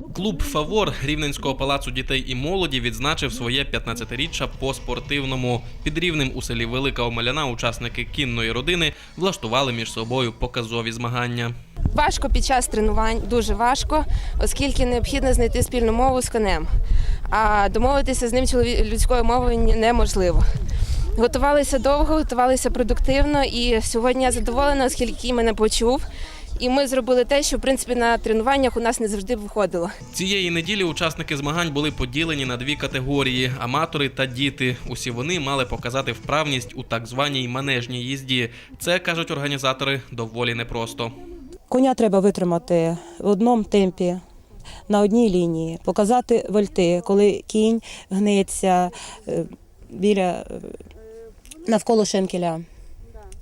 Клуб Фавор Рівненського палацу дітей і молоді відзначив своє 15-річчя по спортивному. Під рівнем у селі Велика Омеляна учасники кінної родини влаштували між собою показові змагання. Важко під час тренувань, дуже важко, оскільки необхідно знайти спільну мову з конем. А домовитися з ним людською мовою неможливо. Готувалися довго, готувалися продуктивно, і сьогодні я задоволена, оскільки мене почув. І ми зробили те, що в принципі на тренуваннях у нас не завжди виходило. Цієї неділі учасники змагань були поділені на дві категорії: аматори та діти. Усі вони мали показати вправність у так званій манежній їзді. Це кажуть організатори доволі непросто. Коня треба витримати в одному темпі. На одній лінії, показати вольти, коли кінь гнеться е, біля е, навколо шенкеля,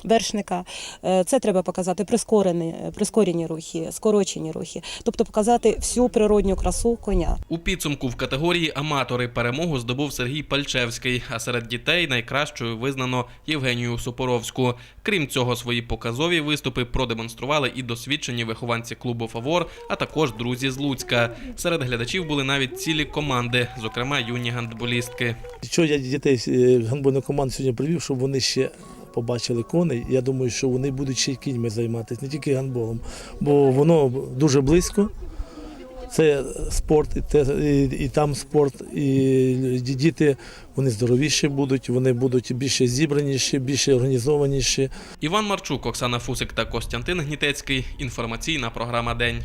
вершника. Е, Це треба показати прискорені, прискорені рухи, скорочені рухи, тобто показати всю природню красу коня. У підсумку в категорії аматори перемогу здобув Сергій Пальчевський, а серед дітей найкращою визнано Євгенію Супоровську. Крім цього, свої показові виступи продемонстрували і досвідчені вихованці клубу Фавор, а також друзі з Луцька. Серед глядачів були навіть цілі команди, зокрема юні гандболістки. Що я дітей е, гандбольну команду сьогодні привів, щоб вони ще побачили коней. Я думаю, що вони будуть ще й кіньми займатися, не тільки гандболом, бо воно дуже близько. Це спорт, і, те, і, і там спорт, і діти вони здоровіші будуть, вони будуть більше зібраніші, більше організованіші. Іван Марчук, Оксана Фусик та Костянтин Гнітецький. Інформаційна програма День.